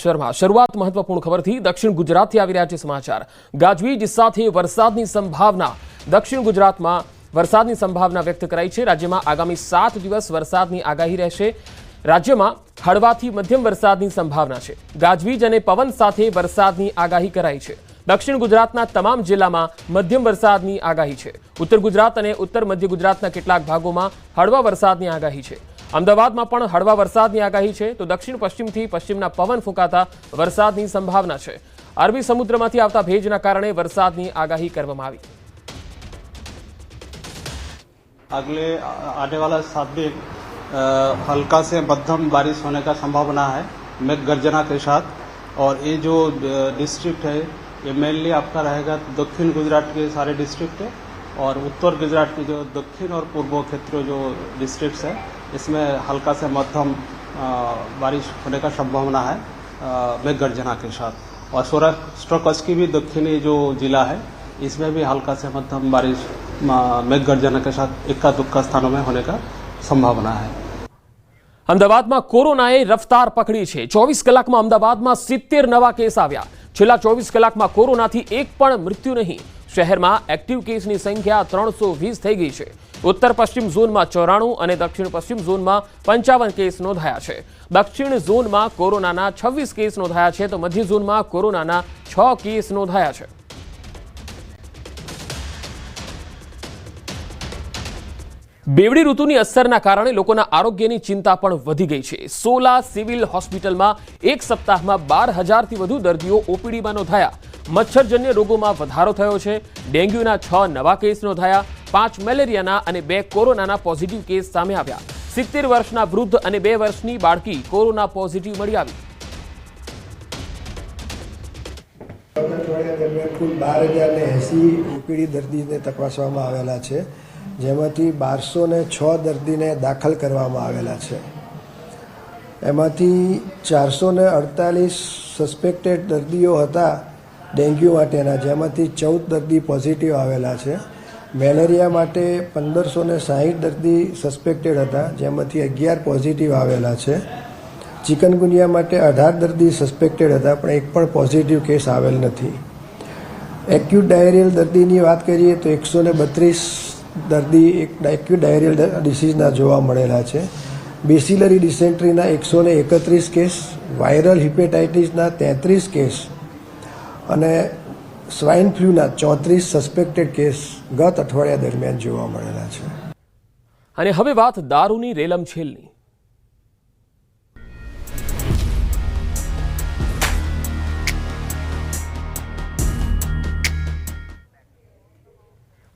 શર્મા. શરૂઆત મહત્વપૂર્ણ ખબરથી દક્ષિણ ગુજરાતથી આવી રહ્યા છે સમાચાર. ગાજવીજ સાથે વરસાદની સંભાવના. દક્ષિણ ગુજરાતમાં વરસાદની સંભાવના વ્યક્ત કરાઈ છે. રાજ્યમાં આગામી સાત દિવસ વરસાદની આગાહી રહેશે. રાજ્યમાં હળવાથી મધ્યમ વરસાદની સંભાવના છે. ગાજવીજ અને પવન સાથે વરસાદની આગાહી કરાઈ છે. દક્ષિણ ગુજરાતના તમામ જિલ્લામાં મધ્યમ વરસાદની આગાહી છે. ઉત્તર ગુજરાત અને ઉત્તર મધ્ય ગુજરાતના કેટલાક ભાગોમાં હળવા વરસાદની આગાહી છે. અમદાવાદમાં પણ હળવા વરસાદની આગાહી છે તો દક્ષિણ પશ્ચિમથી પશ્ચિમના પવન ફૂંકાતા વરસાદની સંભાવના છે અરબી સમુદ્રમાંથી આવતા ભેજના કારણે વરસાદની આગાહી કરવામાં આવી अगले आ- आने वाला सात दिन अ, हल्का से मध्यम बारिश होने का संभावना है मेघ गर्जना के साथ और ये जो डिस्ट्रिक्ट है ये मेनली आपका रहेगा दक्षिण गुजरात के सारे डिस्ट्रिक्ट है और उत्तर गुजरात के जो दक्षिण और पूर्व क्षेत्र जो डिस्ट्रिक्ट्स है इसमें हल्का से मध्यम अ, बारिश होने का संभावना है अ, मेघ गर्जना के साथ और सौराष्ट्र कच्छ की भी दक्षिणी जो जिला है इसमें भी हल्का से मध्यम बारिश अ, मेघ गर्जना के साथ इक्का दुक्का स्थानों में होने का संभावना है અમદાવાદમાં કોરોનાએ રફતાર પકડી છે ચોવીસ કલાકમાં અમદાવાદમાં સિત્તેર નવા કેસ આવ્યા છેલ્લા ચોવીસ કલાકમાં કોરોનાથી એક પણ મૃત્યુ નહીં શહેરમાં એક્ટિવ કેસની સંખ્યા ત્રણસો વીસ થઈ ગઈ છે. ઉત્તર પશ્ચિમ ઝોનમાં ચોરાણું અને દક્ષિણ પશ્ચિમ ઝોનમાં પંચાવન કેસ નોંધાયા છે. દક્ષિણ ઝોનમાં કોરોનાના છવ્વીસ કેસ નોંધાયા છે તો મધ્ય ઝોનમાં કોરોનાના છ કેસ નોંધાયા છે. બેવડી ઋતુની અસરના કારણે લોકોના આરોગ્યની ચિંતા પણ વધી ગઈ છે. સોલા સિવિલ હોસ્પિટલમાં એક સપ્તાહમાં બાર હજારથી વધુ દર્દીઓ ઓપીડીમાં નોંધાયા. મચ્છરજન્ય રોગોમાં વધારો થયો છે. ડેન્ગ્યુના છ નવા કેસ નોંધાયા. પાંચ મેલેરિયાના અને બે કોરોનાના પોઝિટિવ કેસ સામે આવ્યા. સિત્તેર વર્ષના વૃદ્ધ અને બે વર્ષની બાળકી કોરોના પોઝિટિવ મળી આવી. દરમિયાન કુલ બાર હજાર ને એસી ઓપીડી દર્દીને તપાસવામાં આવેલા છે. જેમાંથી બારસો ને છ દર્દીને દાખલ કરવામાં આવેલા છે. એમાંથી ચારસો ને અડતાલીસ સસ્પેક્ટેડ દર્દીઓ હતા ડેન્ગ્યુ માટેના, જેમાંથી ચૌદ દર્દી પોઝિટિવ આવેલા છે. મેલેરિયા માટે પંદરસો ને સાહીઠ દર્દી સસ્પેક્ટેડ હતા, જેમાંથી અગિયાર પોઝિટિવ આવેલા છે. ચિકનગુનિયા માટે અઢાર દર્દી સસ્પેક્ટેડ હતા, પણ એક પણ પોઝિટિવ કેસ આવેલ નથી. એક્યુટ ડાયરિયલ દર્દીની વાત કરીએ તો એકસો ને બત્રીસ દર્દી એક એક્યુટ ડાયરિયલ ડિસીઝના જોવા મળેલા છે. બેસિલરી ડિસેન્ટ્રીના એકસો ને એકત્રીસ કેસ વાયરલ હિપેટાઇટિસના તેત્રીસ કેસ અને સ્વાઇન ફ્લૂના ચોત્રીસ સસ્પેક્ટેડ કેસ ગત અઠવાડિયા દરમિયાન જોવા મળેલા છે. અને હવે વાત દારૂની રેલમછેલની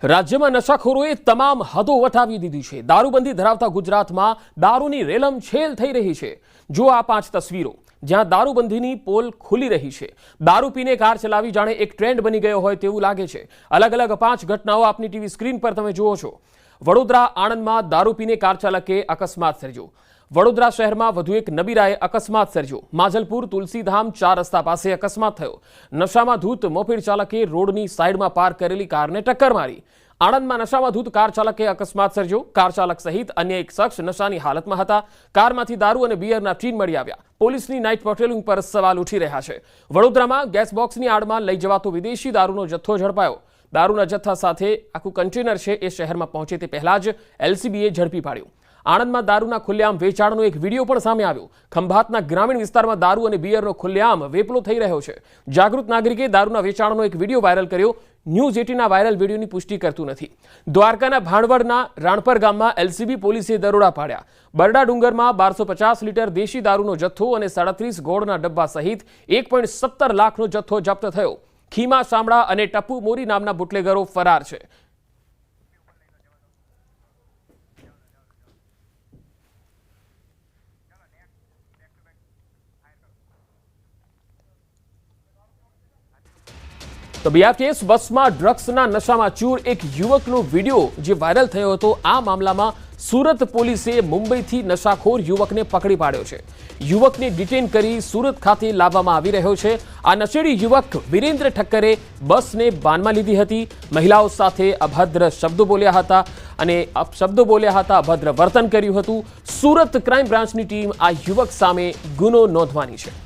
રાજ્યમાં નશાખોરોએ તમામ હદો વટાવી દીધી છે. દારૂબંધી ધરાવતા ગુજરાતમાં દારૂની રેલમ છેલ થઈ રહી છે. જો આ પાંચ તસવીરો. જ્યાં દારૂબંધીની પોલ ખુલી રહી છે. દારૂ પીને કાર ચલાવી જાણે એક ટ્રેન્ડ બની ગયો હોય તેવું લાગે છે. અલગ અલગ પાંચ ઘટનાઓ આપની ટીવી સ્ક્રીન પર તમે જુઓ છો. વડોદરા, આણંદમાં દારૂ પીને કાર ચાલકે અકસ્માત સર્જ્યો. વડોદરા શહેરમાં વધુ એક નબીરાએ અકસ્માત સર્જ્યો. માજલપુર તુલસીધામ ચાર રસ્તા પાસે અકસ્માત થયો. નશામાં ધૂત મોપેડ ચાલકે રોડની સાઈડમાં પાર્ક કરેલી કારને ટક્કર મારી. આણંદમાં નશામાં ધૂત કાર ચાલકે અકસ્માત સર્જ્યો. કાર ચાલક સહિત અન્ય એક શખ્સ નશાની હાલતમાં હતા. કારમાંથી દારૂ અને બિયરના ટીન મળી આવ્યા. પોલીસની નાઇટ પેટ્રોલિંગ પર સવાલ ઉઠી રહ્યા છે. વડોદરામાં ગેસ બોક્સની આડમાં લઈ જવાતો વિદેશી દારૂનો જથ્થો ઝડપાયો. દારૂના જથ્થા સાથે આખું કન્ટેનર છે એ શહેરમાં પહોંચે તે પહેલા જ એલસીબીએ ઝડપી પાડ્યું. આણંદમાં દારૂના ખુલ્લેઆમ વેચાણનો એક વીડિયો પણ સામે આવ્યો. ખંભાતના ગ્રામીણ વિસ્તારમાં દારૂ અને બિયરનો ખુલ્લેઆમ વેપલો થઈ રહ્યો છે. જાગૃત નાગરિકે દારૂના વેચાણનો એક વીડિયો વાયરલ કર્યો. ન્યૂઝ એટીના વાયરલ વિડીયોની પુષ્ટિ કરતું નથી. દ્વારકાના ભાણવડના રાણપર ગામમાં એલસીબી પોલીસે દરોડા પાડ્યા. બરડા ડુંગરમાં બારસો પચાસ લીટર દેશી દારૂનો જથ્થો અને સાડત્રીસ ગોળના ડબ્બા સહિત એક પોઈન્ટ સત્તર લાખનો જથ્થો જપ્ત થયો. ખીમા શામળા અને ટપુ મોરી નામના બુટલેગરો ફરાર છે. તો બીઆરટીએસ બસમાં ડ્રગ્સના નશામાં ચૂર એક યુવકનો વીડિયો જે વાયરલ થયો હતો, આ મામલામાં સુરત પોલીસે મુંબઈથી નશાખોર યુવકને પકડી પાડ્યો છે. યુવકને ડિટેન કરી સુરત ખાતે લાવવામાં આવી રહ્યો છે. આ નશેડી યુવક વિરેન્દ્ર ઠક્કરે બસને બાનમાં લીધી હતી. મહિલાઓ સાથે અભદ્ર શબ્દો બોલ્યા હતા અને શબ્દો બોલ્યા હતા, અભદ્ર વર્તન કર્યું હતું. સુરત ક્રાઇમ બ્રાન્ચની ટીમ આ યુવક સામે ગુનો નોંધવાની છે.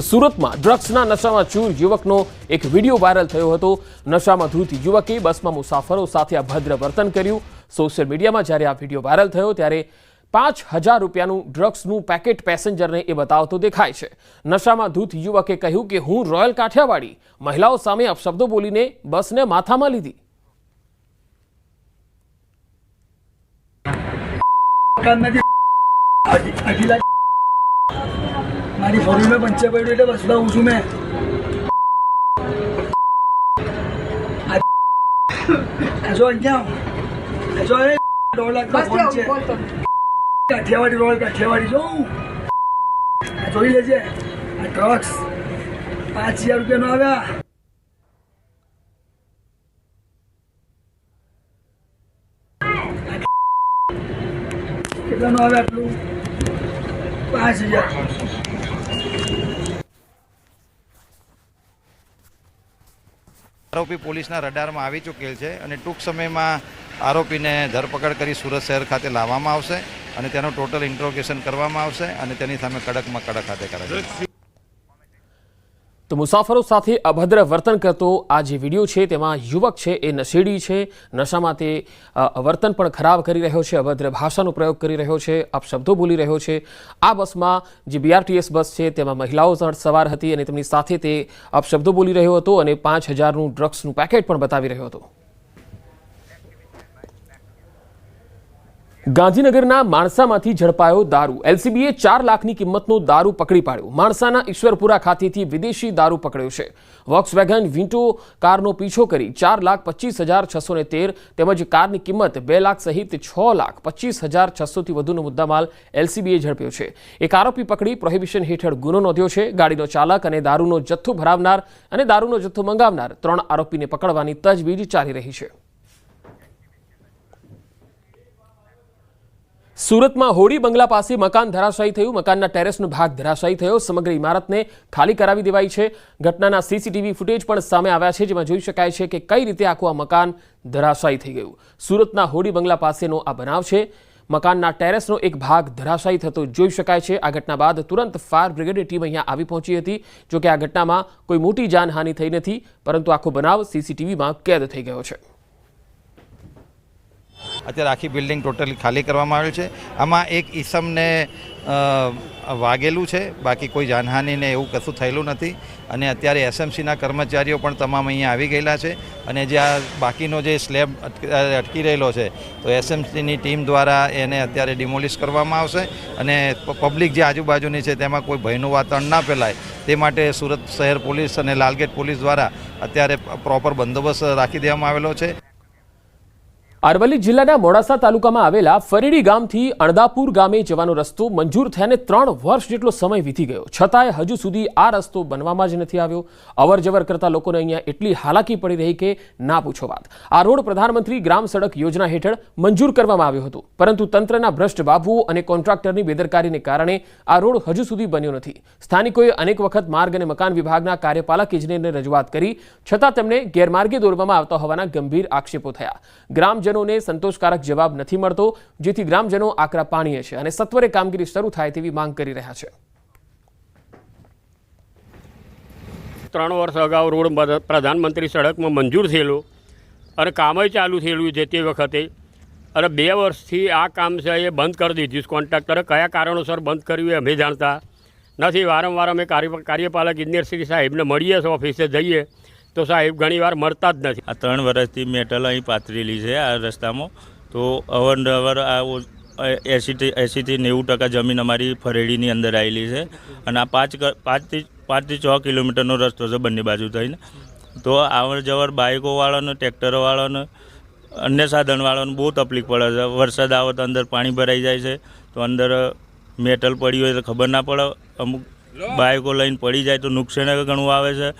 સુરતમાં ડ્રગ્સના નશામાં ચૂર યુવકનો એક વીડિયો વાયરલ થયો હતો. નશામાં ધૂત યુવકે બસમાં મુસાફરો સાથે અભદ્ર વર્તન કર્યું. સોશિયલ મીડિયામાં જ્યારે આ વીડિયો વાયરલ થયો ત્યારે પાંચ હજાર રૂપિયાનું ડ્રગ્સનું પેકેટ પેસેન્જરને એ બતાવતો દેખાય છે. નશામાં ધૂત યુવકે કહ્યું કે હું રોયલ કાઠિયાવાડી મહિલાઓ સામે અપશબ્દો બોલીને બસને માથામાં લીધી. લાખ મારી ફોર વ્હીલમાં પંચર પડ્યું એટલે બસ આવું છું મેં. જો અહીંયા જો એ દોઢ લાખનો ફોન છે. કાઠિયાવાડી રોડ કાઠિયાવાડી જો આ જોઈ લેજે. આ ડ્રગ્સ પાંચ હજાર રૂપિયાનો આવ્યા. કેટલાનો આવે આટલું? પાંચ હજાર આરોપી પોલીસના રડારમાં આવી ચૂકેલ છે અને ટૂંક સમયમાં આરોપીને ધરપકડ કરી સુરત શહેર ખાતે લાવવામાં આવશે અને તેનું ટોટલ ઇન્ટ્રોગેશન કરવામાં આવશે અને તેની સામે કડકમાં કડક હાથે કરાશે તો મુસાફરો સાથે અભદ્ર વર્તન કરતો આ જે વીડિયો છે, તેમાં યુવક છે, એ નશેડી છે, નશામાં તે વર્તન પણ ખરાબ કરી રહ્યો છે, અભદ્ર ભાષાનો પ્રયોગ કરી રહ્યો છે અપશબ્દો બોલી રહ્યો છે. આ બસમાં જે બીઆરટીએસ બસ છે, તેમાં મહિલાઓ સવાર હતી અને તેમની સાથે તે અપશબ્દો બોલી રહ્યો હતો અને પાંચ હજારનું ડ્રગ્સનું પેકેટ પણ બતાવી રહ્યો હતો. ગાંધીનગરના માણસામાંથી ઝડપાયો દારૂ. એલસીબીએ ચાર લાખની કિંમતનો દારૂ પકડી પાડ્યો. માણસાના ઈશ્વરપુરા ખાતેથી વિદેશી દારૂ પકડ્યો છે. વોક્સવેગન વિન્ટો કારનો પીછો કરી ચાર લાખ પચીસ હજાર છસો ને તેર તેમજ કારની કિંમત બે લાખ સહિત છ લાખ પચીસ હજાર છસોથી વધુનો મુદ્દામાલ એલસીબીએ ઝડપ્યો છે. એક આરોપી પકડી પ્રોહિબિશન હેઠળ ગુનો નોંધ્યો છે. ગાડીનો ચાલક અને દારૂનો જથ્થો ભરાવનાર અને દારૂનો જથ્થો મંગાવનાર ત્રણ આરોપીને પકડવાની તજવીજ ચાલી રહી છે. સુરતમાં હોડી બંગલા પાસે મકાન ધરાશાયી થયું. મકાનના ટેરેસનો ભાગ ધરાશાયી થયો. સમગ્ર ઇમારતને ખાલી કરાવી દેવાઈ છે. ઘટનાના સીસીટીવી ફૂટેજ પણ સામે આવ્યા છે, જેમાં જોઈ શકાય છે કે કઈ રીતે આખું આ મકાન ધરાશાયી થઈ ગયું. સુરતના હોડી બંગલા પાસેનો આ બનાવ છે. મકાનના ટેરેસનો એક ભાગ ધરાશાયી થતો જોઈ શકાય છે. આ ઘટના બાદ તુરંત ફાયર બ્રિગેડની ટીમ અહીંયા આવી પહોંચી હતી જો કે આ ઘટનામાં કોઈ મોટી જાનહાનિ થઈ નથી, પરંતુ આખો બનાવ સીસીટીવીમાં કેદ થઈ ગયો છે. અત્યારે આખી બિલ્ડિંગ ટોટલી ખાલી કરવામાં આવેલ છે. આમાં એક ઈસમને વાગેલું છે. બાકી કોઈ જાનહાનિને એવું કશું થયેલું નથી. અને અત્યારે એસએમસીના કર્મચારીઓ પણ તમામ અહીંયા આવી ગયેલા છે. અને જે આ બાકીનો જે સ્લેબ અટક- રહેલો છે, તો એસએમસીની ટીમ દ્વારા એને અત્યારે ડિમોલિશ કરવામાં આવશે. અને પબ્લિક જે આજુબાજુની છે, તેમાં કોઈ ભયનું વાતાવરણ ના ફેલાય. તે માટે સુરત શહેર પોલીસ અને લાલગેટ પોલીસ દ્વારા અત્યારે પ્રોપર બંદોબસ્ત રાખી દેવામાં આવેલો છે. અરવલ્લી જિલ્લાના મોડાસા તાલુકામાં આવેલા ફરીડી ગામથી અણદાપુર ગામે જવાનો રસ્તો મંજૂર થયાને ત્રણ વર્ષ જેટલો સમય વીતી ગયો. છતાંય હજુ સુધી આ રસ્તો બનવામાં જ નથી આવ્યો. અવરજવર કરતા લોકોને અહીંયા એટલી હાલાકી પડી રહી કે ના પૂછો વાત. આ રોડ પ્રધાનમંત્રી ગ્રામ સડક યોજના હેઠળ મંજૂર કરવામાં આવ્યો હતો. પરંતુ તંત્રના ભ્રષ્ટ બાબુઓ અને કોન્ટ્રાક્ટરની બેદરકારીને કારણે આ રોડ હજુ સુધી બન્યો નથી. સ્થાનિકોએ અનેક વખત માર્ગ અને મકાન વિભાગના કાર્યપાલક ઇજનેરને રજૂઆત કરી. છતાં તેમને ગેરમાર્ગે દોરવામાં આવતા હોવાના ગંભીર આક્ષેપો થયા. ગ્રામજનોને સંતોષકારક જવાબ નથી મળતો, જેથી ગ્રામજનો આકરા પાણીએ છે અને સત્વરે કામગીરી શરૂ થાય તેવી માંગ કરી રહ્યા છે. ત્રણ વર્ષ અગાઉ રોડ પ્રધાનમંત્રી સડકમાં મંજૂર થયેલો અને કામ ચાલુ થયેલું છે તે વખતે. અને બે વર્ષથી આ કામ છે, એ બંધ કરી દીધું કોન્ટ્રાક્ટરે કયા કારણોસર બંધ કર્યું એ અમે જાણતા નથી. વારંવાર અમે કાર્ય, કાર્યપાલક ઇજનેર શ્રી સાહેબને મળીએ છીએ, ઓફિસે જઈએ. તો સાહેબ ઘણીવાર મળતા જ નથી. આ ત્રણ વર્ષથી મેટલ અહીં પાથરેલી છે આ રસ્તામાં. તો અવારનવાર આ એંસીથી એંસીથી નેવું ટકા જમીન અમારી ફરેડીની અંદર આવેલી છે. અને આ પાંચ પાંચથી પાંચથી છ કિલોમીટરનો રસ્તો છે બંને બાજુ થઈને. તો આવર જવર બાઇકોવાળાને ટ્રેક્ટરોવાળાને, અન્ય સાધનવાળાને બહુ તકલીફ પડે છે. વરસાદ આવે તો અંદર પાણી ભરાઈ જાય છે. તો અંદર મેટલ પડી હોય તો ખબર ના પડે. અમુક બાઇકો લઈને પડી જાય તો નુકસાન ઘણું આવે છે.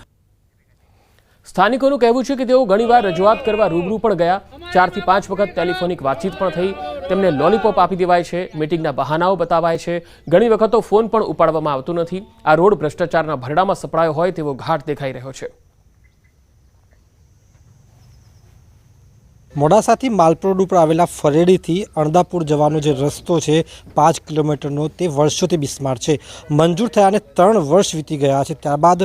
સ્થાનિકોનું કહેવું છે કે તેઓ ઘણીવાર રજૂઆત કરવા રૂબરૂ પણ ગયા. ચારથી પાંચ વખત ટેલિફોનિક વાતચીત પણ થઈ. તેમને લોલીપોપ આપી દેવાય છે, મિટિંગના બહાનાઓ બતાવાય છે. ઘણી વખત તો ફોન પણ ઉપાડવામાં આવતો નથી. આ રોડ ભ્રષ્ટાચારના ભરડામાં સપડાયો હોય તેવો ઘાટ દેખાઈ રહ્યો છે. મોડાસાથી માલપરોડ ઉપર આવેલા ફરેડીથી અણદાપુર જવાનો જે રસ્તો છે, પાંચ કિલોમીટરનો તે વર્ષોથી બિસ્માર છે. મંજૂર થયાને ત્રણ વર્ષ વીતી ગયા છે. ત્યારબાદ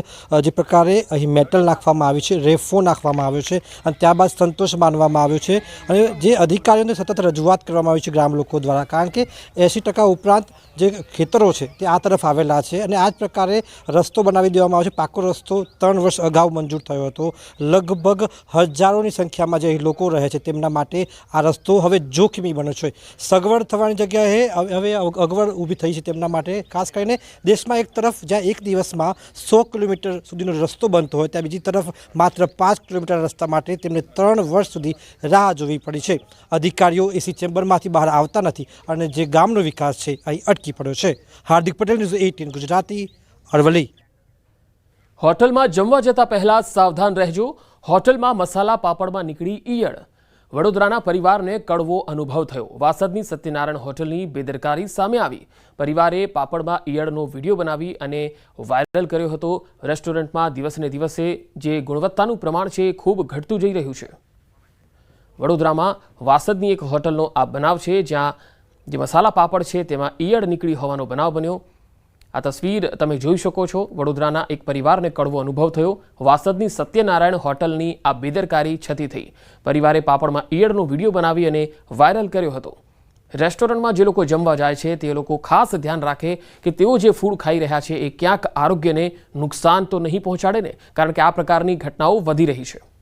જે પ્રકારે અહીં મેટલ નાખવામાં આવ્યું છે, રેફો નાખવામાં આવ્યો છે અને ત્યારબાદ સંતોષ માનવામાં આવ્યો છે અને જે અધિકારીઓને સતત રજૂઆત કરવામાં આવી છે ગ્રામ લોકો દ્વારા, કારણ કે એંસી ટકા ઉપરાંત જે ખેતરો છે તે આ તરફ આવેલા છે અને આ જ પ્રકારે રસ્તો બનાવી દેવામાં આવ્યો છે. પાકો રસ્તો ત્રણ વર્ષ અગાઉ મંજૂર થયો હતો. લગભગ હજારોની સંખ્યામાં જે લોકો રહે છે તેમના માટે આ રસ્તો હવે જોખમી બન્યો છે. સગવડ થવાની જગ્યાએ હવે- અગવડ ઊભી થઈ છે તેમના માટે. ખાસ કરીને દેશમાં એક તરફ જ્યાં એક દિવસમાં સો કિલોમીટર સુધીનો રસ્તો બનતો હોય, ત્યાં બીજી તરફ માત્ર પાંચ કિલોમીટર રસ્તા માટે તેમને ત્રણ વર્ષ સુધી રાહ જોવી પડી છે. અધિકારીઓ એસી ચેમ્બરમાંથી બહાર આવતા નથી અને જે ગામનો વિકાસ છે, અહીં અટકી પડ્યો છે. Hardik Patel news eighteen Gujarati, Aravalli. હોટલમાં જમવા જતા પહેલા સાવધાન રહેજો. હોટલમાં મસાલા પાપડમાં નીકળી ઈયળ. વડોદરાના પરિવારને કડવો અનુભવ થયો. વાસદની સત્યનારાયણ હોટલની બેદરકારી સામે આવી. પરિવારે પાપડમાં ઈયળનો વીડિયો બનાવી અને વાયરલ કર્યો હતો. રેસ્ટોરન્ટમાં દિવસને દિવસે જે ગુણવત્તાનું પ્રમાણ છે ખૂબ ઘટતું જઈ રહ્યું છે. વડોદરામાં વાસદની એક હોટલનો આ બનાવ છે જ્યાં જે મસાલા પાપડ છે તેમાં ઈયળ નીકળી હોવાનો બનાવ બન્યો. આ તસવીર તમે જોઈ શકો છો. વડોદરાના એક પરિવારને કડવો અનુભવ થયો. વાસદની સત્યનારાયણ હોટલની આ બેદરકારી છતી થઈ. પરિવારે પાપડમાં ઈયળનો વીડિયો બનાવી અને વાયરલ કર્યો હતો. રેસ્ટોરન્ટમાં જે લોકો જમવા જાય છે, તે લોકો ખાસ ધ્યાન રાખે કે તેઓ જે ફૂડ ખાઈ રહ્યા છે એ ક્યાંક આરોગ્યને નુકસાન તો નહીં પહોંચાડે ને? કારણ કે આ પ્રકારની ઘટનાઓ વધી રહી છે.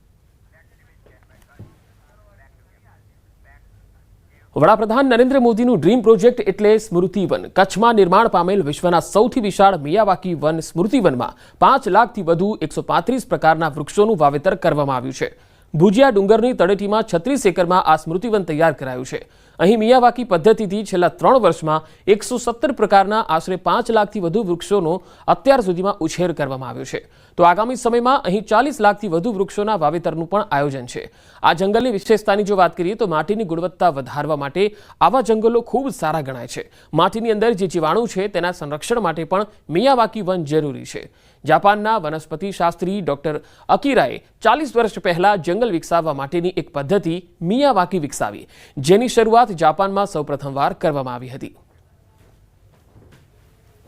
વડાપ્રધાન નરેન્દ્ર મોદીનું ડ્રીમ પ્રોજેક્ટ એટલે સ્મૃતિ વન. કચ્છમાં નિર્માણ પામેલ વિશ્વના સૌથી વિશાળ મિયાવાકી વન સ્મૃતિ વનમાં પાંચ લાખથી વધુ એકસો પાંત્રીસ પ્રકારના વૃક્ષોનું વાવેતર કરવામાં આવ્યું છે. ભુજિયા ડુંગરની તળેટીમાં છત્રીસ એકરમાં આ સ્મૃતિવન તૈયાર કરાયું છે. અહીં મિયાવાકી પદ્ધતિથી છેલ્લા ત્રણ વર્ષમાં એકસો સત્તર પ્રકારના આશરે પાંચ લાખથી વધુ વૃક્ષોનો અત્યાર સુધીમાં ઉછેર કરવામાં આવ્યો છે. તો આગામી સમયમાં અહીં ચાલીસ લાખથી વધુ વૃક્ષોના વાવેતરનું પણ આયોજન છે. આ જંગલની વિશેષતાની જો વાત કરીએ તો માટીની ગુણવત્તા વધારવા માટે આવા જંગલો ખૂબ સારા ગણાય છે. માટીની અંદર જે જીવાણુ છે તેના સંરક્ષણ માટે પણ મિયાવાકી વન જરૂરી છે. જાપાનના વનસ્પતિ શાસ્ત્રી ડોક્ટર અકીરાએ ચાલીસ વર્ષ પહેલા જંગલ વિકસાવવા માટેની એક પદ્ધતિ મિયાવાકી વિકસાવી જેની શરૂઆત જાપાનમાં સૌપ્રથમવાર કરવામાં આવી હતી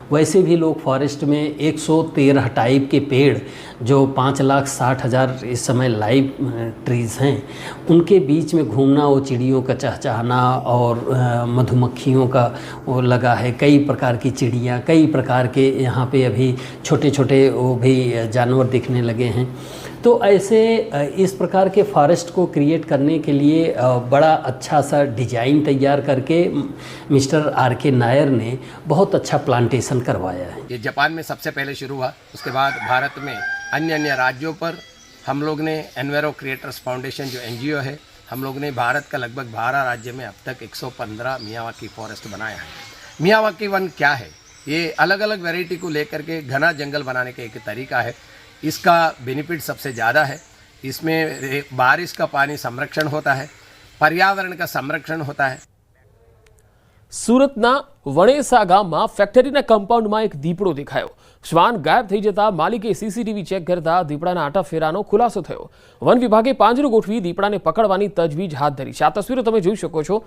वैसे भी लोग फॉरेस्ट में 113 टाइप के पेड़ जो पाँच लाख साठ हज़ार इस समय लाइव ट्रीज़ हैं, उनके बीच में घूमना, वो चिड़ियों का चहचहाना और मधुमक्खियों का वो लगा है। कई प्रकार की चिड़ियाँ, कई प्रकार के यहाँ पे अभी छोटे छोटे वो भी जानवर दिखने लगे हैं। तो ऐसे इस प्रकार के फॉरेस्ट को क्रिएट करने के लिए बड़ा अच्छा सा डिज़ाइन तैयार करके मिस्टर आर के नायर ने बहुत अच्छा प्लांटेशन करवाया है। ये जापान में सबसे पहले शुरू हुआ, उसके बाद भारत में अन्य अन्य राज्यों पर हम लोग ने एनवेरो क्रिएटर्स फाउंडेशन जो एनजीओ है हम लोग ने भारत का लगभग 12 राज्य में अब तक 115 मियावाकी फॉरेस्ट बनाया है मियावाकी वन क्या है ये अलग अलग वैरायटी को लेकर के घना जंगल बनाने का एक तरीका है इसका बेनिफिट सबसे ज़्यादा है इसमें रे- बारिश का पानी संरक्षण होता है पर्यावरण का संरक्षण होता है સુરતના વણેસા ગામમાં ફેક્ટરીના કમ્પાઉન્ડમાં એક દીપડો દેખાયો શ્વાન ગાયબ થઈ જતા માલિકે સીસીટીવી ચેક કરતા દીપડાના આટાફેરાનો ખુલાસો થયો. વન વિભાગે પાંજરું ગોઠવી દીપડાને પકડવાની તજવીજ હાથ ધરી છે. આ તસવીરો તમે જોઈ શકો છો.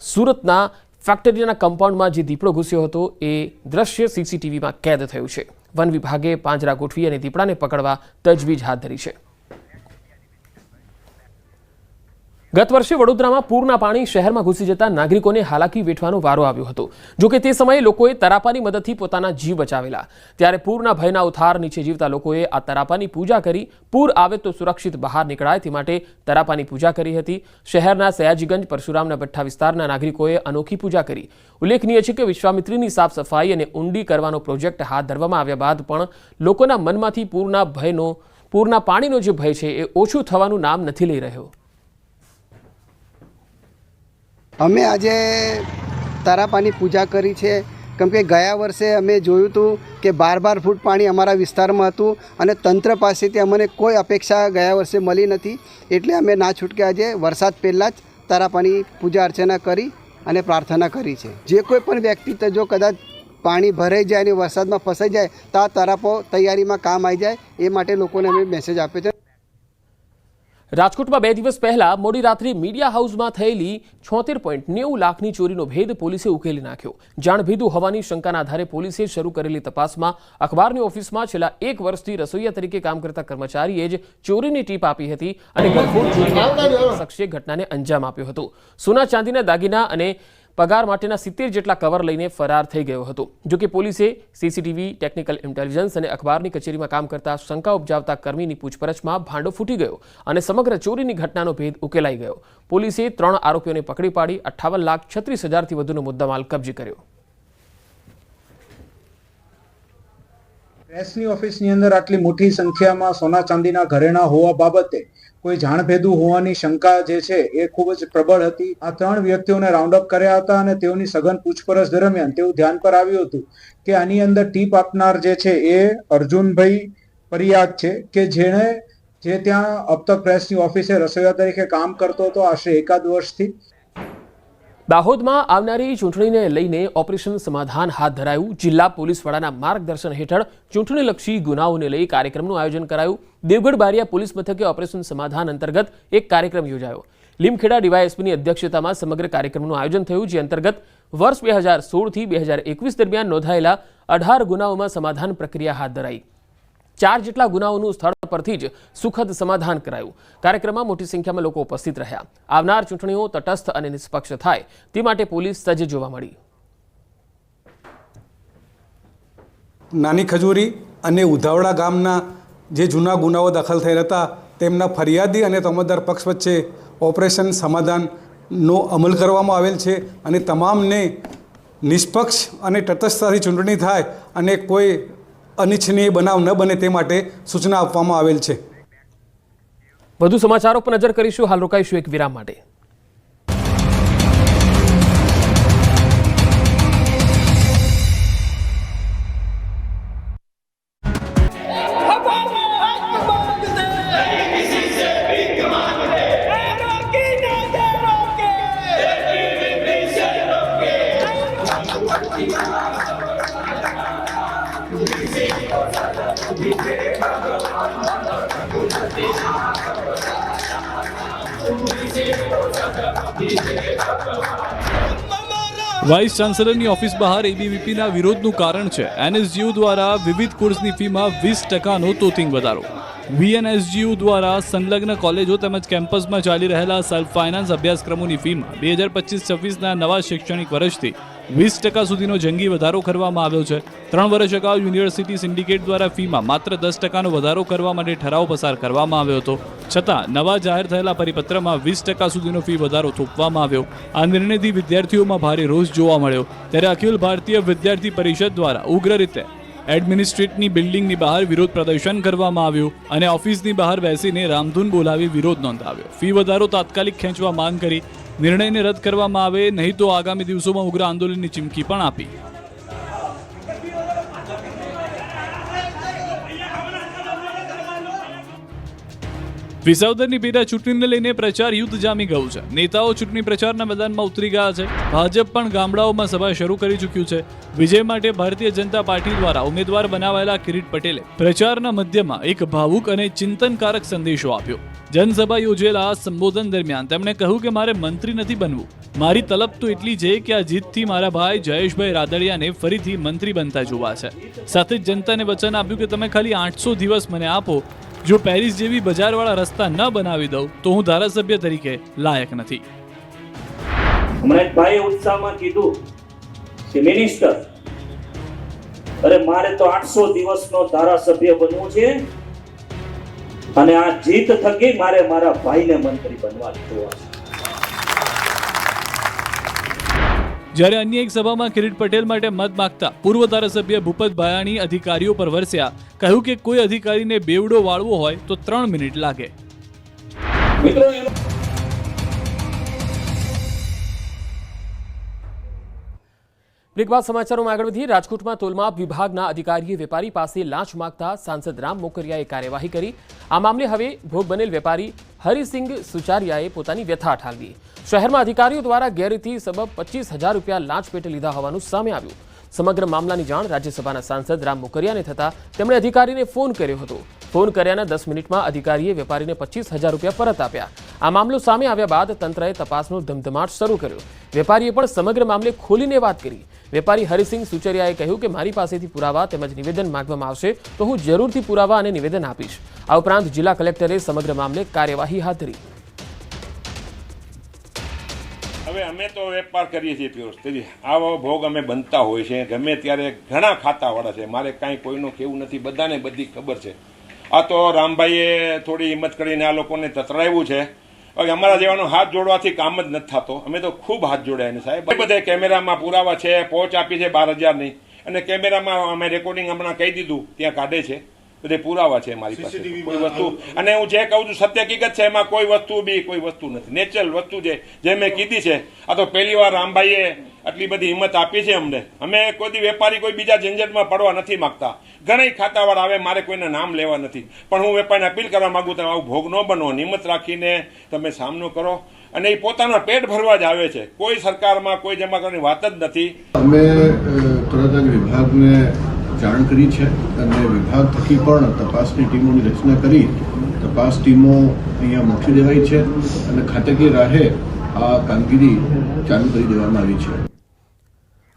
સુરતના ફેક્ટરીના કમ્પાઉન્ડમાં જે દીપડો ઘૂસ્યો હતો, એ દ્રશ્ય સીસીટીવીમાં કેદ થયું છે. વન વિભાગે પાંજરા ગોઠવી અને દીપડાને પકડવા તજવીજ હાથ ધરી છે. ગત વર્ષે વડોદરામાં પૂરના પાણી શહેરમાં ઘૂસી જતા નાગરિકોને હાલાકી વેઠવાનો વારો આવ્યો હતો. જોકે તે સમયે લોકોએ તરાપાની મદદથી પોતાના જીવ બચાવેલા. ત્યારે પૂરના ભયના ઉથાર નીચે જીવતા લોકોએ આ તરાપાની પૂજા કરી, પૂર આવે તો સુરક્ષિત બહાર નીકળાય તે માટે તરાપાની પૂજા કરી હતી. શહેરના સયાજીગંજ, પરશુરામના ભઠ્ઠા વિસ્તારના નાગરિકોએ અનોખી પૂજા કરી. ઉલ્લેખનીય છે કે વિશ્વામિત્રીની સાફ સફાઈ અને ઊંડી કરવાનો પ્રોજેક્ટ હાથ ધરવામાં આવ્યા બાદ પણ લોકોના મનમાંથી પૂરના ભયનો, પૂરના પાણીનો જે ભય છે એ ઓછું થવાનું નામ નથી લઈ રહ્યો. અમે આજે તારાપાની પૂજા કરી છે. કેમ કે ગયા વર્ષે અમે જોયું હતું કે બાર બાર ફૂટ પાણી અમારા વિસ્તારમાં હતું અને તંત્ર પાસેથી અમને કોઈ અપેક્ષા ગયા વર્ષે મળી નથી. એટલે અમે ના છૂટકે આજે વરસાદ પહેલાં જ તારાપાની પૂજા અર્ચના કરી અને પ્રાર્થના કરી છે. જે કોઈ પણ વ્યક્તિ તો જો કદાચ પાણી ભરાઈ જાય અને વરસાદમાં ફસાઈ જાય તો આ તારાપો તૈયારીમાં કામ આવી જાય એ માટે લોકોને અમે મેસેજ આપ્યો છે. રાજકોટમાં બે દિવસ પહેલા મોડી રાત્રે મીડિયા હાઉસમાં થયેલી છોતેર પોઈન્ટ નેવું લાખની ચોરીનો ભેદ પોલીસે ઉકેલી નાખ્યો. જાણભેદુ હોવાની શંકાના આધારે પોલીસે શરૂ કરેલી તપાસમાં અખબારની ઓફિસમાં છેલ્લા એક વર્ષથી રસોઈયા તરીકે કામ કરતા કર્મચારીએ જ ચોરીની ટીપ આપી હતી અને ગરફોડ ચોરીને શખ્સે ઘટનાને અંજામ આપ્યો હતો. સોના ચાંદીના દાગીના અને પગાર માટેના સિત્તેર જેટલા કવર લઈને ફરાર થઈ ગયો હતો. જોકે પોલીસે સીસીટીવી, ટેકનિકલ ઇન્ટેલિજન્સ અને અખબારની કચેરીમાં કામ કરતા શંકા ઉપજાવતા કર્મીની પૂછપરછમાં ભાંડો ફૂટી ગયો અને સમગ્ર ચોરીની ઘટનાનો ભેદ ઉકેલાઈ ગયો. પોલીસે ત્રણ આરોપીઓને પકડી પાડી અઠ્ઠાવન લાખ છત્રીસ હજારથી વધુનો મુદ્દામાલ કબજે કર્યો. પ્રેસની ઓફિસની અંદર આટલી મોટી સંખ્યામાં સોના ચાંદીના ઘરેણા હોવા બાબતે કોઈ જાણભેદું હોવાની શંકા જે છે એ ખૂબ જ પ્રબળ હતી. આ ત્રણ વ્યક્તિઓને રાઉન્ડ અપ કર્યા હતા અને તેઓની સઘન પૂછપરછ દરમિયાન તેવું ધ્યાન પર આવ્યું હતું કે આની અંદર ટીપ આપનાર જે છે એ અર્જુનભાઈ પરિયાદ છે કે જેણે જે ત્યાં અબતક પ્રેસની ઓફિસે રસોઈયા તરીકે કામ કરતો હતો આશરે એકાદ વર્ષથી. દાહોદમાં આવનારી ચૂંટણીને લઈને ઓપરેશન સમાધાન હાથ ધરાયું. જિલ્લા પોલીસ વડાના માર્ગદર્શન હેઠળ ચૂંટણીલક્ષી ગુનાઓને લઈ કાર્યક્રમનું આયોજન કરાયું. દેવગઢ બારિયા પોલીસ મથકે ઓપરેશન સમાધાન અંતર્ગત એક કાર્યક્રમ યોજાયો. લીમખેડા ડીવાયએસપીની અધ્યક્ષતામાં સમગ્ર કાર્યક્રમનું આયોજન થયું, જે અંતર્ગત વર્ષ બે હજાર સોળથી બે હજાર એકવીસ દરમિયાન નોંધાયેલા અઢાર ગુનાઓમાં સમાધાન પ્રક્રિયા હાથ ધરાઈ. ચાર જેટલા ગુનાઓનું સ્થળ પરથી જ સુખદ સમાધાન કરાયું. કાર્યક્રમમાં મોટી સંખ્યામાં લોકો ઉપસ્થિત રહ્યા. આવનાર ચૂંટણીઓ તટસ્થ અને નિષ્પક્ષ થાય. તે માટે પોલીસ સજ્જ જોવા મળી. નાની ખજૂરી અને ઉધાવડા ગામના જે જૂના ગુનાઓ દાખલ થયેલા હતા, તેમના ફરિયાદી અને તમતદાર પક્ષ વચ્ચે ઓપરેશન સમાધાનનો અમલ કરવામાં આવેલ છે અને તમામને નિષ્પક્ષ અને તટસ્થતાથી ચૂંટણી થાય અને કોઈ અનિચ્છનીય બનાવ ન બને તે માટે સૂચના આપવામાં આવેલ છે. વધુ સમાચારો પર નજર કરીશું. હાલ રોકાઈશું એક વિરામ માટે. વાઇસ ચાન્સેલરની ઓફિસ બહાર એબીવીપીના વિરોધનું કારણ છે. એનએસજીયુ દ્વારા વિવિધ કોર્સની ફીમાં વીસ ટકાનો તોતિંગ વધારો. વીએનએસજીયુ દ્વારા સંલગ્ન કોલેજો તેમજ કેમ્પસમાં ચાલી રહેલા સેલ્ફ ફાઇનાન્સ અભ્યાસક્રમોની ફીમાં બે હજાર પચીસ છવ્વીસના નવા શૈક્ષણિક વર્ષથી વીસ ટકા સુધીનો જંગી વધારો કરવામાં આવ્યો છે. ત્રણ વર્ષ અગાઉ યુનિવર્સિટી સિન્ડિકેટ દ્વારા ફીમાં માત્ર દસ ટકાનો વધારો કરવા માટે ઠરાવ પસાર કરવામાં આવ્યો હતો. છતાં, નવા જાહેર થયેલા પરિપત્રમાં વીસ ટકા સુધીનો ફી વધારો થોપવામાં આવ્યો. આ નિર્ણયથી વિદ્યાર્થીઓમાં ભારે રોષ જોવા મળ્યો. ત્યારે અખિલ ભારતીય વિદ્યાર્થી પરિષદ દ્વારા ઉગ્ર રીતે એડમિનિસ્ટ્રેટની બિલ્ડિંગની બહાર વિરોધ પ્રદર્શન કરવામાં આવ્યું અને ઓફિસની બહાર બેસીને રામધૂન બોલાવી વિરોધ નોંધાવ્યો. ફી વધારો તાત્કાલિક ખેંચવા માંગ કરી નિર્ણયને રદ કરવામાં આવે નહીં તો આગામી દિવસોમાં ઉગ્ર આંદોલનની ચીમકી પણ આપી. વિસાવદરની પેટા ચૂંટણીને લઈને પ્રચાર યુદ્ધ જામી ગયું છે. નેતાઓ ચૂંટણી પ્રચારના મેદાનમાં ઉતરી ગયા છે. ભાજપ પણ ગામડાઓમાં સભા શરૂ કરી ચૂક્યું છે. વિજય માટે ભારતીય જનતા પાર્ટી દ્વારા ઉમેદવાર બનાવાયેલા કિરીટ પટેલે પ્રચારના મધ્યમાં એક ભાવુક અને ચિંતનકારક સંદેશો આપ્યો. જનસભા યોજેલા આ સંબોધન દરમિયાન તેમણે કહ્યું કે મારે મંત્રી નથી બનવું. મારી તલબ તો એટલી છે કે આ જીતથી મારા ભાઈ જયેશભાઈ રાદડિયાને ફરીથી મંત્રી બનતા જોવા છે. સાથે જ જનતાને વચન આપ્યું કે તમે ખાલી આઠસો દિવસ મને આપો જો પેરિસ જેવી બજારવાળા રસ્તા ન બનાવી દઉં, તો હું ધારાસભ્ય તરીકે લાયક નથી. હમણાં એક ભાઈ ઉત્સાહમાં કીધું કે, મિનિસ્ટર, અરે મારે તો આઠસો દિવસનો ધારાસભ્ય બનવું છે અને આ જીત થકી મારે મારા ભાઈને મંત્રી બનવા જોવા છે. જ્યારે અન્ય એક સભામાં કિરીટ પટેલ માટે મત માંગતા પૂર્વ ધારાસભ્ય ભૂપત ભાયાણી અધિકારીઓ પર વરસ્યા, કહ્યું કે કોઈ અધિકારીને બેવડો વાળવો હોય તો ત્રણ મિનિટ લાગે. મિત્રો બ્રેક સમાચારોમાં આગળ વધીએ. રાજકોટમાં તોલમાપ વિભાગના અધિકારીએ વેપારી પાસે લાંચ માગતા સાંસદ રામ મોકરિયાએ કાર્યવાહી કરી. આ મામલે હવે ભોગ બનેલ વેપારી હરિસિંગ સુચારિયાએ પોતાની વ્યથા ઠાલવી. શહેરમાં અધિકારીઓ દ્વારા ગેરરીતિ સબબ પચીસ હજાર રૂપિયા લાંચ પેટે લીધા હોવાનું સામે આવ્યું. સમગ્ર મામલાની જાણ રાજ્યસભાના સાંસદ રામ મોકરિયાને થતા તેમણે અધિકારીને ફોન કર્યો હતો. ફોન કર્યાના દસ મિનિટમાં અધિકારીએ વેપારીને પચીસ હજાર રૂપિયા પરત આપ્યા. આ મામલો સામે આવ્યા બાદ તંત્રએ તપાસનો ધમધમાટ શરૂ કર્યો. વેપારીએ પણ સમગ્ર મામલે ખોલીને વાત કરી. વેપારી હરિસિંહ સુચરિયાએ કહ્યું કે મારી પાસેથી પુરાવા તેમજ નિવેદન માંગવામાં આવશે તો હું જરૂરથી પુરાવા અને નિવેદન આપીશ. આ ઉપરાંત જિલ્લા કલેક્ટરે સમગ્ર મામલે કાર્યવાહી હાથ ધરી. હવે અમે તો વેપાર કરીએ છીએ પ્યોર. તેથી આવો ભોગ અમે બનતા હોય છે. ગમે ત્યારે ઘણા ખાતાવાળા છે. મારે કાંઈ કોઈનું કેવું નથી. બધાને બધી ખબર છે. આ તો રામભાઈએ થોડી હિંમત કરીને આ લોકોને તતરાવ્યું છે. હવે અમારા જેવાનો હાથ જોડવાથી કામ જ નથી થતો. અમે તો ખૂબ હાથ જોડ્યા એને સાહેબ. બધે કેમેરામાં પુરાવા છે પહોંચ આપી છે બાર હજારની. અને કેમેરામાં અમે રેકોર્ડિંગ હમણાં કહી દીધું ત્યાં કાઢે છે. બધે પુરાવા છે મારી પાસે. કોઈ વસ્તુ અને હું જે કહું છું સત્ય હકીકત છે એમાં કોઈ વસ્તુ બી કોઈ વસ્તુ નથી. નેચરલ વસ્તુ છે જે મેં કીધી છે. આ તો પહેલી વાર રામભાઈએ આટલી બધી હિંમત આપી છે અમને. અમે કોઈ વેપારી કોઈ બીજા ઝંઝટમાં પડવા નથી માગતા. ઘણા ખાતાવાળા આવે, મારે કોઈને નામ લેવા નથી. પણ હું વેપારીને અપીલ કરવા માગું તમે આવું ભોગ ન બનો. હિંમત રાખીને તમે સામનો કરો. અને એ પોતાના પેટ ભરવા જ આવે છે. કોઈ સરકારમાં, કોઈ જમા કરવાની વાત જ નથી. અમે તરત વિભાગને જાણ કરી છે. અને વિભાગ થકી પણ તપાસની ટીમોની રચના કરી. તપાસ ટીમો અહીંયા મોકલી દેવાઈ છે. અને ખાતકીય રાહે આ કામગીરી ચાલુ કરી દેવામાં આવી છે.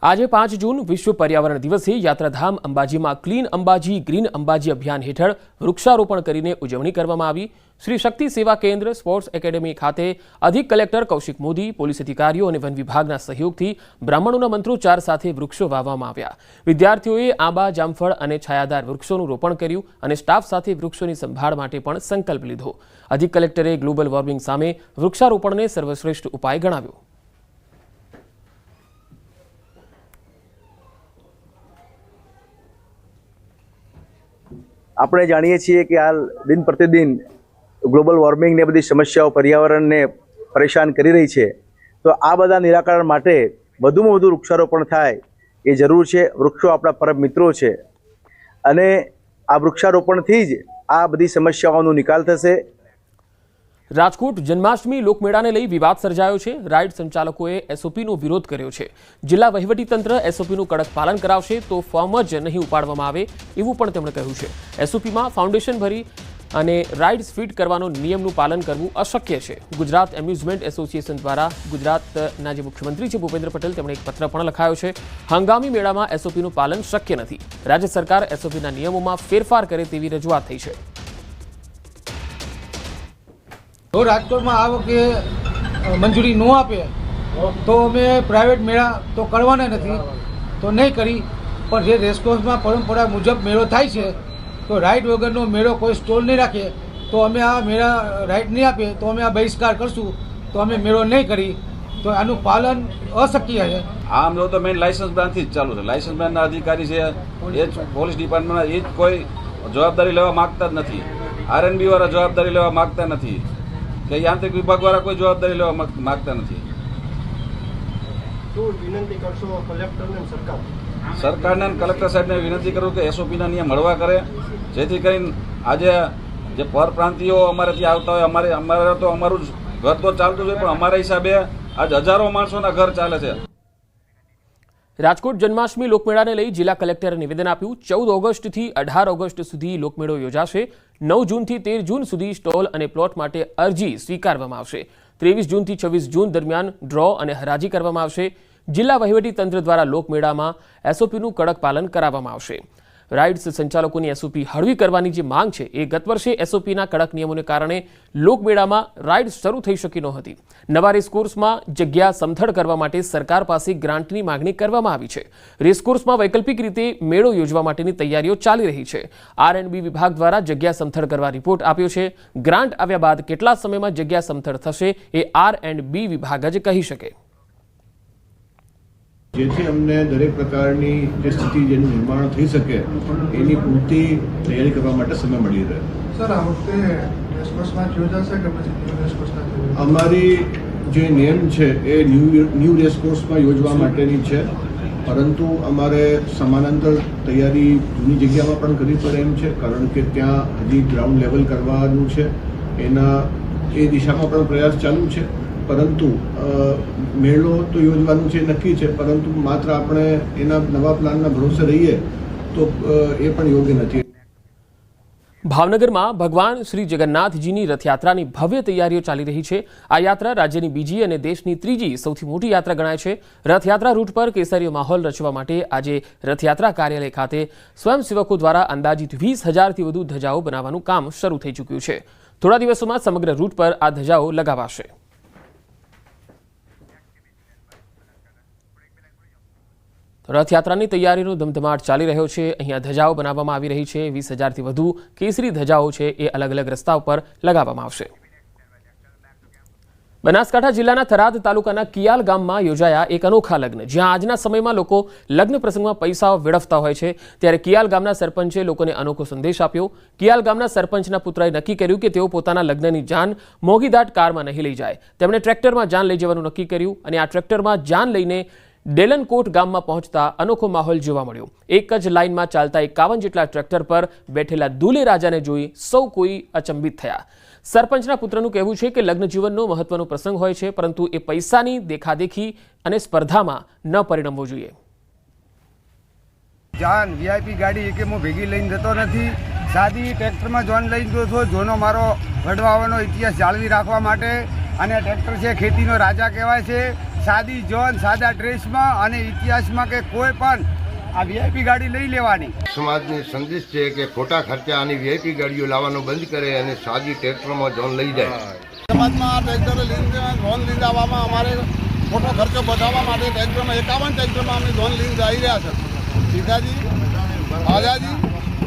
આજે પાંચ જૂન વિશ્વ પર્યાવરણ દિવસે યાત્રાધામ અંબાજીમાં ક્લીન અંબાજી, ગ્રીન અંબાજી અભિયાન હેઠળ વૃક્ષારોપણ કરીને ઉજવણી કરવામાં આવી. શ્રી શક્તિ સેવા કેન્દ્ર સ્પોર્ટ્સ એકેડેમી ખાતે અધિક કલેક્ટર કૌશિક મોદી, પોલીસ અધિકારીઓ અને વન વિભાગના સહયોગથી બ્રાહ્મણોના મંત્રોચ્ચાર સાથે વૃક્ષો વાવવામાં આવ્યા. વિદ્યાર્થીઓએ આંબા, જામફળ અને છાયાદાર વૃક્ષોનું રોપણ કર્યું અને સ્ટાફ સાથે વૃક્ષોની સંભાળ માટે પણ સંકલ્પ લીધો. અધિક કલેક્ટરે ગ્લોબલ વોર્મિંગ સામે વૃક્ષારોપણને સર્વશ્રેષ્ઠ ઉપાય ગણાવ્યો. આપણે જાણીએ છીએ કે હાલ દિન પ્રતિદિન ગ્લોબલ વોર્મિંગ ને બધી સમસ્યાઓ, પર્યાવરણને પરેશાન કરી રહી છે. તો આ બધા નિરાકરણ માટે વધુમાં વધુ વૃક્ષારોપણ થાય એ જરૂર છે. વૃક્ષો આપણા પરમ મિત્રો છે. અને આ વૃક્ષારોપણથી જ આ બધી સમસ્યાઓનો નિકાલ થશે. રાજકોટ જન્માષ્ટમી લોકમેળાને લઈ વિવાદ સર્જાયો છે. રાઇડ સંચાલકોએ એસઓપીનો વિરોધ કર્યો છે. જિલ્લા વહીવટીતંત્ર એસઓપીનું કડક પાલન કરાવશે તો ફોર્મ જ નહીં ઉપાડવામાં આવે એવું પણ તેમણે કહ્યું છે. એસઓપીમાં ફાઉન્ડેશન ભરી અને રાઇડ્સ ફિટ કરવાનો નિયમનું પાલન કરવું અશક્ય છે. ગુજરાત એમ્યુઝમેન્ટ એસોસિએશન દ્વારા ગુજરાતના જે મુખ્યમંત્રી છે ભૂપેન્દ્ર પટેલ, તેમણે એક પત્ર પણ લખાયો છે. હંગામી મેળામાં એસઓપીનું પાલન શક્ય નથી. રાજ્ય સરકાર એસઓપીના નિયમોમાં ફેરફાર કરે તેવી રજૂઆત થઈ છે. જો રાજકોટમાં આ વખતે મંજૂરી ન આપે. તો અમે પ્રાઇવેટ મેળા તો કરવાના નથી. તો નહીં કરી. પણ જે રેસકોર્સમાં પરંપરા મુજબ મેળો થાય છે, તો રાઈડ વગરનો મેળો કોઈ સ્ટોલ નહીં રાખે. તો અમે આ મેળા રાઈડ નહીં આપીએ તો અમે આ બહિષ્કાર કરશું. તો અમે મેળો નહીં કરી. તો આનું પાલન અશક્ય છે. આમ જો તો મેઇન લાયસન્સ બ્રાન્ચથી જ ચાલુ છે. લાયસન્સ બ્રાન્ચના અધિકારી છે, એ જ પોલીસ ડિપાર્ટમેન્ટના એ જ કોઈ જવાબદારી લેવા માગતા જ નથી. આરએનબી વાળા જવાબદારી લેવા માગતા નથી. કે યાંત્રિક વિભાગ વાળા કોઈ જવાબદારી લેવા માગ- માગતા નથી. વિનંતી કરશો કલેક્ટરને સરકાર સરકારને? કલેક્ટર સાહેબને વિનંતી કરું કે એસઓપીના નિયમ હળવા કરે. જેથી કરીને આજે જે પરપ્રાંતિયો અમારે ત્યાં આવતા હોય અમારે અમારે તો અમારું જ ઘર તો ચાલતું જ હોય પણ અમારા હિસાબે આજ હજારો માણસોના ઘર ચાલે છે. રાજકોટ જન્માષ્ટમી લોકમેળાને લઈ જિલ્લા કલેક્ટરે નિવેદન આપ્યું. ચૌદ ઓગસ્ટથી અઢાર ઓગસ્ટ સુધી લોકમેળો યોજાશે. નવ જૂનથી તેર જૂન સુધી સ્ટોલ અને પ્લોટ માટે અરજી સ્વીકારવામાં આવશે. ત્રેવીસ જૂનથી છવ્વીસ જૂન દરમિયાન ડ્રો અને હરાજી કરવામાં આવશે. જિલ્લા વહીવટી તંત્ર દ્વારા લોકમેળામાં એસઓપીનું કડક પાલન કરાવવામાં આવશે. રાઇડ્સ સંચાલકોની એસઓપી હળવી કરવાની જે માંગ છે એ ગત વર્ષે એસઓપીના કડક નિયમોને કારણે લોકમેળામાં રાઇડ્સ શરૂ થઈ શકી નહોતી. નવા રેસકોર્સમાં જગ્યા સમથળ કરવા માટે સરકાર પાસે ગ્રાન્ટની માગણી કરવામાં આવી છે. રેસકોર્સમાં વૈકલ્પિક રીતે મેળો યોજવા માટેની તૈયારીઓ ચાલી રહી છે. આર એન્ડ વિભાગ દ્વારા જગ્યા સમથળ કરવા રિપોર્ટ આપ્યો છે. ગ્રાન્ટ આવ્યા બાદ કેટલા સમયમાં જગ્યા સમથળ થશે એ આર એન્ડ બી વિભાગ જ કહી શકે. જેથી અમને દરેક પ્રકારની જે સ્થિતિ જેનું નિર્માણ થઈ શકે એની પૂરતી તૈયારી કરવા માટે સમય મળી રહે. સર આ વખતે અમારી જે નેમ છે એ ન્યૂ ન્યૂ રેસકોર્સમાં યોજવા માટેની છે. પરંતુ અમારે સમાનાંતર તૈયારી જૂની જગ્યામાં પણ કરવી પડે એમ છે કારણ કે ત્યાં હજી ગ્રાઉન્ડ લેવલ કરવાનું છે. એના એ દિશામાં પણ પ્રયાસ ચાલુ છે. પરંતુ મેળો તો યોજવાનું છે, નક્કી છે, પરંતુ માત્ર આપણે એના નવા પ્લાનના ભરોસે રહીએ તો એ પણ યોગ્ય નથી. ભાવનગરમાં ભગવાન શ્રી જગન્નાથજીની રથયાત્રાની ભવ્ય તૈયારીઓ ચાલી રહી છે. આ યાત્રા રાજ્યની બીજી અને દેશની ત્રીજી સૌથી મોટી યાત્રા ગણાય છે. રથયાત્રા રૂટ પર કેસરીયો માહોલ રચવા માટે આજે રથયાત્રા કાર્યાલય ખાતે સ્વયંસેવકો દ્વારા અંદાજિત વીસ હજારથી વધુ ધજાઓ બનાવવાનું કામ શરૂ થઈ ચૂક્યું છે. થોડા દિવસોમાં સમગ્ર રૂટ પર આ ધજાઓ લગાવાશે. રથયાત્રાની તૈયારીનો ધમધમાટ ચાલી રહ્યો છે. અહીંયા ધજાઓ બનાવવામાં આવી રહી છે. વીસ હજારથી વધુ કેસરી ધજાઓ છે. એ અલગ અલગ રસ્તા ઉપર લગાવવામાં આવશે. બનાસકાંઠા જિલ્લાના થરાદ તાલુકાના કિયાલ ગામમાં યોજાયા એક અનોખા લગ્ન. જ્યાં આજના સમયમાં લોકો લગ્ન પ્રસંગમાં પૈસાઓ વેડફતા હોય છે. ત્યારે કિયાલ ગામના સરપંચે લોકોને અનોખો સંદેશ આપ્યો. કિયાલ ગામના સરપંચના પુત્રએ નક્કી કર્યું કે તેઓ પોતાના લગ્નની જાન મોંઘીદાટ કારમાં નહીં લઈ જાય. તેમણે ટ્રેક્ટરમાં જાન લઈ જવાનું નક્કી કર્યું અને આ ટ્રેક્ટરમાં જાન લઈને ડેલનકોટ ગામમાં પહોંચતા અનોખો માહોલ જોવા મળ્યો. એક જ લાઇનમાં ચાલતા એકાવન જેટલા ટ્રેક્ટર પર બેઠેલા દુલે રાજાને જોઈ સૌ કોઈ અચંબિત થયા. સરપંચના પુત્રનું કહેવું છે કે લગ્ન જીવનનો મહત્વનો પ્રસંગ હોય છે, પરંતુ એ પૈસાની દેખાદેખી અને સ્પર્ધામાં ન પરિણમવો જોઈએ. જાન વીઆઈપી ગાડી એકે હું ભેગી લઈને જતો નથી. સાદી ટ્રેક્ટરમાં જોન લઈને ગયો છો, જોનો મારો વડવાવાનો ઇતિહાસ જાળવી રાખવા માટે અને ટ્રેક્ટર છે ખેતીનો રાજા કહેવાય છે. સાદી જોન સાદા ડ્રેસમાં અને ઇતિહાસમાં કે કોઈ પણ આ વીઆઈપી ગાડી લઈ લેવાની. સમાજની સંદેશ છે કે ખોટા ખર્ચા આની વીઆઈપી ગાડીઓ લાવવાનું બંધ કરે અને સાદી ટ્રેક્ટરમાં જોન લઈ જાય. સમાજમાં આ ટ્રેક્ટર લઈને જોન લઈ આવવામાં અમારે ખોટો ખર્ચો બચાવવા માટે ટ્રેક્ટરમાં એકાવન ટ્રેક્ટરમાં અમે જોન લઈને જઈ રહ્યા છે. સીતાજી આઝાજી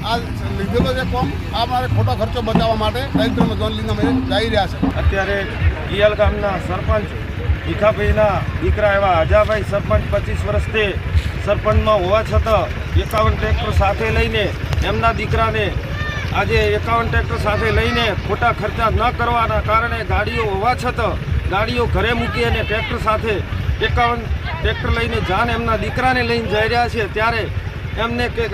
આ લીધેલો છે કોમ આ મારે ખોટો ખર્ચો બચાવવા માટે ટ્રેક્ટરમાં લોન લઈને અમે જઈ રહ્યા છે. અત્યારે ગિયાલ ગામના સરપંચ ભીખાભાઈના દીકરા એવા અજાભાઈ સરપંચ પચીસ વર્ષથી સરપંચમાં હોવા છતાં એકાવન ટ્રેક્ટર સાથે લઈને એમના દીકરાને આજે એકાવન ટ્રેક્ટર સાથે લઈને ખોટા ખર્ચા ન કરવાના કારણે ગાડીઓ હોવા છતાં ગાડીઓ ઘરે મૂકી અને ટ્રેક્ટર સાથે એકાવન ટ્રેક્ટર લઈને જાન એમના દીકરાને લઈને જઈ રહ્યા છે. ત્યારે એમને કે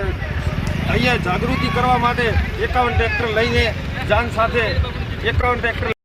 અહીંયા જાગૃતિ કરવા માટે એકાવન ટ્રેક્ટર લઈને જાન સાથે એકાવન ટ્રેક્ટર